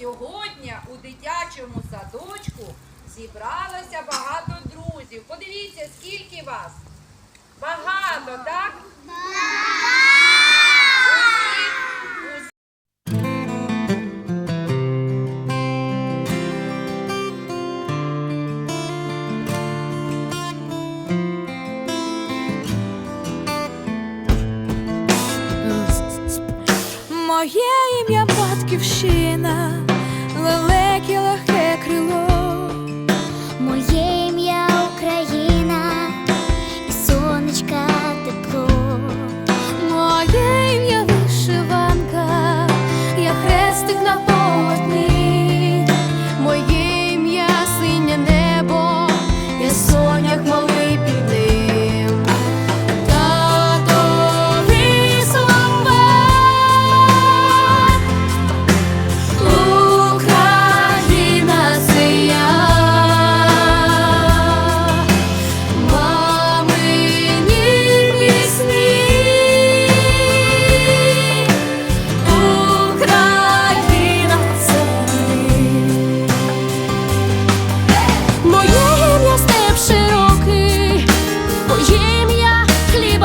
Сьогодні у дитячому садочку зібралося багато друзів. Подивіться, скільки вас. Багато, так? Моє ім'я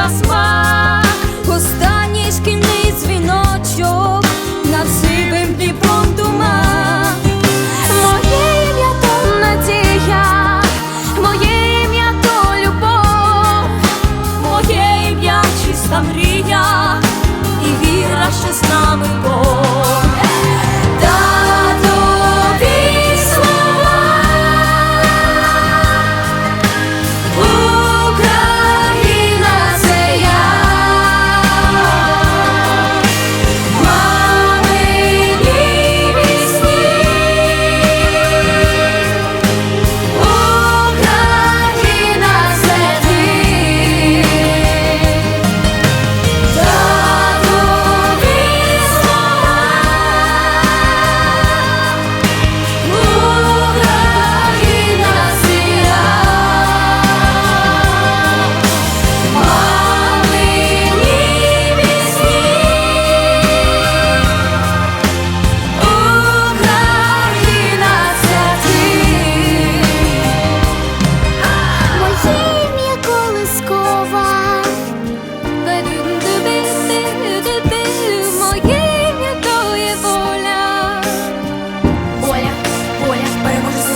на смак, останній шкільний дзвіночок. What is